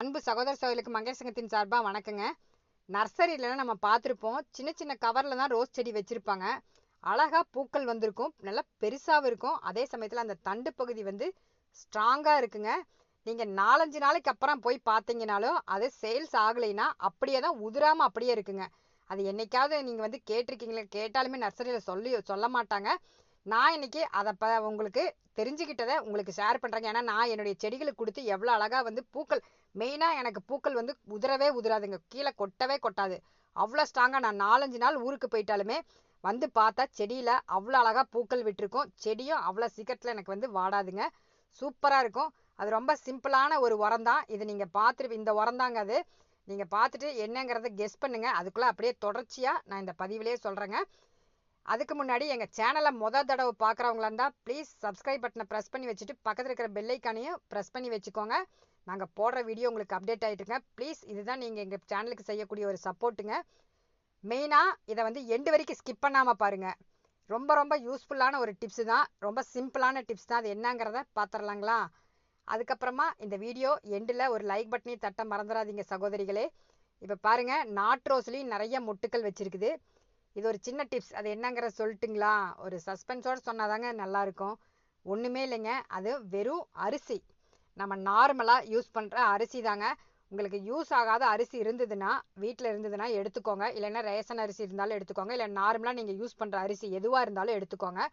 அன்பு சகோதர சகோதரிக்கு மங்கேஷ் சங்கத்தின் சார்பாக வணக்கங்க. நர்சரியிலலாம் நம்ம பார்த்துருப்போம். சின்ன சின்ன கவரில் தான் ரோஸ் செடி வச்சுருப்பாங்க. அழகா பூக்கள் வந்திருக்கும். நல்லா பெருசாகவும் இருக்கும். அதே சமயத்தில் அந்த தண்டு பகுதி வந்து ஸ்ட்ராங்காக இருக்குங்க. நீங்கள் நாலஞ்சு நாளைக்கு அப்புறம் போய் பார்த்தீங்கனாலும் அது சேல்ஸ் ஆகலைன்னா அப்படியே தான் உதிராமல் அப்படியே இருக்குங்க. அது என்னைக்காவது நீங்கள் வந்து கேட்டிருக்கீங்களே கேட்டாலுமே நர்சரியில் சொல்லி சொல்ல மாட்டாங்க. நான் இன்னைக்கு அதை ப உங்களுக்கு தெரிஞ்சுக்கிட்டதை உங்களுக்கு ஷேர் பண்ணுறேங்க ஏன்னா நான் என்னுடைய செடிகளுக்கு கொடுத்து எவ்வளோ அழகாக வந்து பூக்கள் மெயினாக எனக்கு பூக்கள் வந்து உதிரவே உதிராதுங்க கீழே கொட்டவே கொட்டாது. அவ்வளோ ஸ்ட்ராங்காக நான் நாலஞ்சு நாள் ஊருக்கு போயிட்டாலுமே வந்து பார்த்தா செடியில் அவ்வளோ அழகாக பூக்கள் விட்டுருக்கும். செடியும் அவ்வளோ சீக்கிரத்தில் எனக்கு வந்து வாடாதுங்க. சூப்பராக இருக்கும். அது ரொம்ப சிம்பிளான ஒரு உரம் தான் இது நீங்கள் பார்த்துட்டு இந்த உரம் தாங்க அது. நீங்கள் பார்த்துட்டு என்னங்கிறத கெஸ் பண்ணுங்க. அதுக்குள்ளே அப்படியே தொடர்ச்சியாக நான் இந்த பதிவிலேயே சொல்கிறேங்க அதுக்கு முன்னாடி எங்கள் சேனலை மொதல் தடவை பார்க்குறவங்களா இருந்தால் ப்ளீஸ் சப்ஸ்கிரைப் பட்டனை ப்ரெஸ் பண்ணி வச்சுட்டு பக்கத்தில் இருக்கிற பெல்லைக்கானையும் ப்ரெஸ் பண்ணி வச்சுக்கோங்க. நாங்கள் போடுற வீடியோ உங்களுக்கு அப்டேட் ஆகிட்டுருங்க ப்ளீஸ் இதுதான் நீங்கள் எங்கள் சேனலுக்கு செய்யக்கூடிய ஒரு சப்போர்ட்டுங்க மெயினாக இதை வந்து எண்டு வரைக்கும் ஸ்கிப் பண்ணாமல் பாருங்கள் ரொம்ப ரொம்ப யூஸ்ஃபுல்லான ஒரு டிப்ஸு தான். ரொம்ப சிம்பிளான டிப்ஸ் தான். அது என்னங்கிறத பார்த்துடலாங்களா அதுக்கப்புறமா இந்த வீடியோ எண்டில் ஒரு லைக் பட்டனையும் தட்ட மறந்துடாதீங்க சகோதரிகளே. இப்போ பாருங்கள் நாட் ரோஸ்லேயும் நிறைய முட்டுக்கள் வச்சுருக்குது. இது ஒரு சின்ன டிப்ஸ் அது என்னங்கிற சொல்லட்டுங்களா? ஒரு சஸ்பென்ஸோடு சொன்னாதாங்க நல்லாயிருக்கும். ஒன்றுமே இல்லைங்க. அது வெறும் அரிசி. நம்ம நார்மலாக யூஸ் பண்ணுற அரிசி தாங்க. உங்களுக்கு யூஸ் ஆகாத அரிசி இருந்ததுன்னா வீட்டில் இருந்ததுன்னா எடுத்துக்கோங்க. இல்லைன்னா ரேஷன் அரிசி இருந்தாலும் எடுத்துக்கோங்க. இல்லை நார்மலாக நீங்கள் யூஸ் பண்ணுற அரிசி எதுவாக இருந்தாலும் எடுத்துக்கோங்க.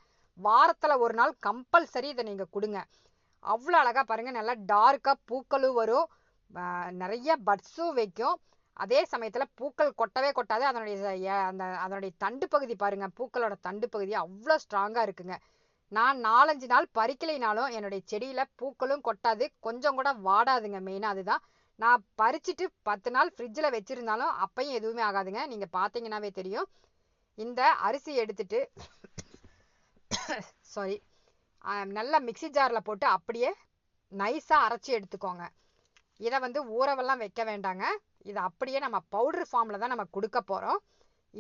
வாரத்தில் ஒரு நாள் கம்பல்சரி இதை நீங்கள் கொடுங்க. அவ்வளோ அழகாக பாருங்கள் நல்லா டார்க்காக பூக்களும் வரும். நிறைய பட்ஸும் வைக்கும். அதே சமயத்தில் பூக்கள் கொட்டவே கொட்டாது. அதனுடைய அந்த அதனுடைய தண்டு பகுதி பாருங்கள் பூக்களோட தண்டு பகுதி அவ்வளோ ஸ்ட்ராங்காக இருக்குங்க. நான் நாலஞ்சு நாள் பறிக்கலைனாலும் என்னுடைய செடியில் பூக்களும் கொட்டாது. கொஞ்சம் கூட வாடாதுங்க. மெயினாக அதுதான். நான் பறிச்சுட்டு பத்து நாள் ஃப்ரிட்ஜில் வச்சுருந்தாலும் அப்பையும் எதுவுமே ஆகாதுங்க. நீங்கள் பார்த்தீங்கன்னாவே தெரியும். இந்த அரிசி எடுத்துட்டு சாரி நல்லா மிக்சி ஜாரில் போட்டு அப்படியே நைஸாக அரைச்சி எடுத்துக்கோங்க. இதை வந்து ஊறவெல்லாம் வைக்க வேண்டாங்க. இதை அப்படியே நம்ம பவுடர் ஃபார்மில் தான் நம்ம கொடுக்க போகிறோம்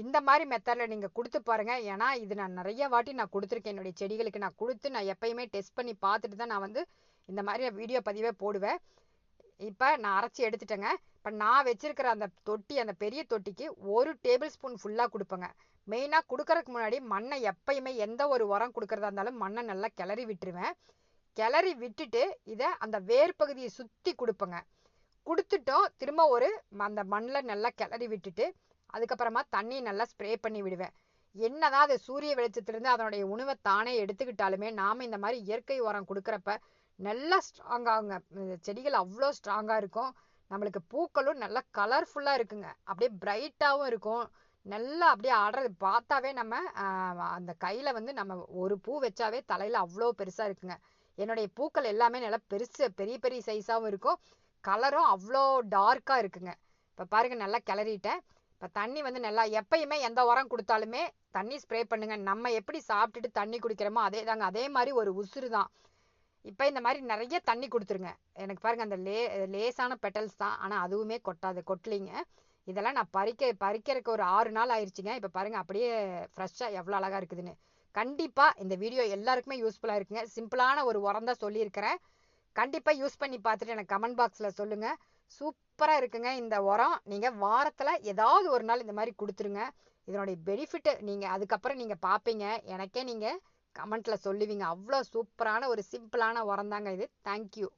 இந்த மாதிரி மெத்தடில் நீங்கள் கொடுத்து பாருங்கள் ஏன்னா இது நான் நிறைய வாட்டி நான் கொடுத்துருக்கேன். என்னுடைய செடிகளுக்கு நான் கொடுத்து நான் எப்பயுமே டெஸ்ட் பண்ணி பார்த்துட்டு தான் நான் வந்து இந்த மாதிரி வீடியோ பதிவே போடுவேன். இப்போ நான் அரைச்சி எடுத்துட்டேங்க. இப்போ நான் வச்சுருக்கிற அந்த தொட்டி அந்த பெரிய தொட்டிக்கு ஒரு டேபிள் ஸ்பூன் ஃபுல்லாக கொடுப்பேங்க. மெயினாக கொடுக்கறதுக்கு முன்னாடி மண்ணை எப்பயுமே எந்த ஒரு உரம் கொடுக்குறதா இருந்தாலும் மண்ணை நல்லா கிளறி விட்டுருவேன். கிளறி விட்டுட்டு இதை அந்த வேர் பகுதியை சுற்றி கொடுப்பேங்க. கொடுத்துட்டோம் திரும்ப ஒரு அந்த மண்ணில் நல்லா கிளறி விட்டுட்டு அதுக்கப்புறமா தண்ணி நல்லா ஸ்ப்ரே பண்ணி விடுவேன். என்னதான் அது சூரிய வெளிச்சத்துலேருந்து அதனுடைய உணவை தானே எடுத்துக்கிட்டாலுமே நாம் இந்த மாதிரி இயற்கை உரம் கொடுக்குறப்ப நல்லா ஸ்ட்ராங்காகுங்க செடிகள் அவ்வளோ ஸ்ட்ராங்காக இருக்கும். நம்மளுக்கு பூக்களும் நல்லா கலர்ஃபுல்லாக இருக்குங்க. அப்படியே பிரைட்டாகவும் இருக்கும். நல்லா அப்படியே ஆடுறது பார்த்தாவே நம்ம அந்த கையில் வந்து நம்ம ஒரு பூ வச்சாவே தலையில் அவ்வளோ பெருசாக இருக்குங்க. என்னுடைய பூக்கள் எல்லாமே நல்லா பெருசு பெரிய பெரிய சைஸாகவும் இருக்கும். கலரும் அவ்வளோ டார்க்காக இருக்குங்க. இப்போ பாருங்கள் நல்லா கிளறிட்டேன். இப்போ தண்ணி வந்து நல்லா எப்பயுமே எந்த உரம் கொடுத்தாலுமே தண்ணி ஸ்ப்ரே பண்ணுங்க. நம்ம எப்படி சாப்பிட்டுட்டு தண்ணி குடிக்கிறோமோ அதே தாங்க. அதே மாதிரி ஒரு உசுறு தான். இப்போ இந்த மாதிரி நிறைய தண்ணி கொடுத்துருங்க. எனக்கு பாருங்கள் அந்த லே லேசான பெட்டல்ஸ் தான். ஆனால் அதுவுமே கொட்டாது கொட்டலிங்க. இதெல்லாம் நான் பறிக்க பறிக்கிறதுக்கு ஒரு ஆறு நாள் ஆயிடுச்சுங்க இப்போ பாருங்கள் அப்படியே ஃப்ரெஷ்ஷாக எவ்வளோ அழகாக இருக்குதுன்னு. கண்டிப்பாக இந்த வீடியோ எல்லாருக்குமே யூஸ்ஃபுல்லாக இருக்குங்க. சிம்பிளான ஒரு உரம் தான் சொல்லியிருக்கிறேன். கண்டிப்பாக யூஸ் பண்ணி பார்த்துட்டு எனக்கு கமெண்ட் பாக்ஸில் சொல்லுங்கள் சூப்பராக இருக்குங்க இந்த உரம். நீங்கள் வாரத்தில் ஏதாவது ஒரு நாள் இந்த மாதிரி கொடுத்துருங்க. இதனுடைய பெனிஃபிட்டு நீங்கள் அதுக்கப்புறம் நீங்கள் பார்ப்பீங்க. எனக்கே நீங்கள் கமெண்ட்டில் சொல்லுவீங்க. அவ்வளோ சூப்பரான ஒரு சிம்பிளான உரம் தாங்க இது. தேங்க்யூ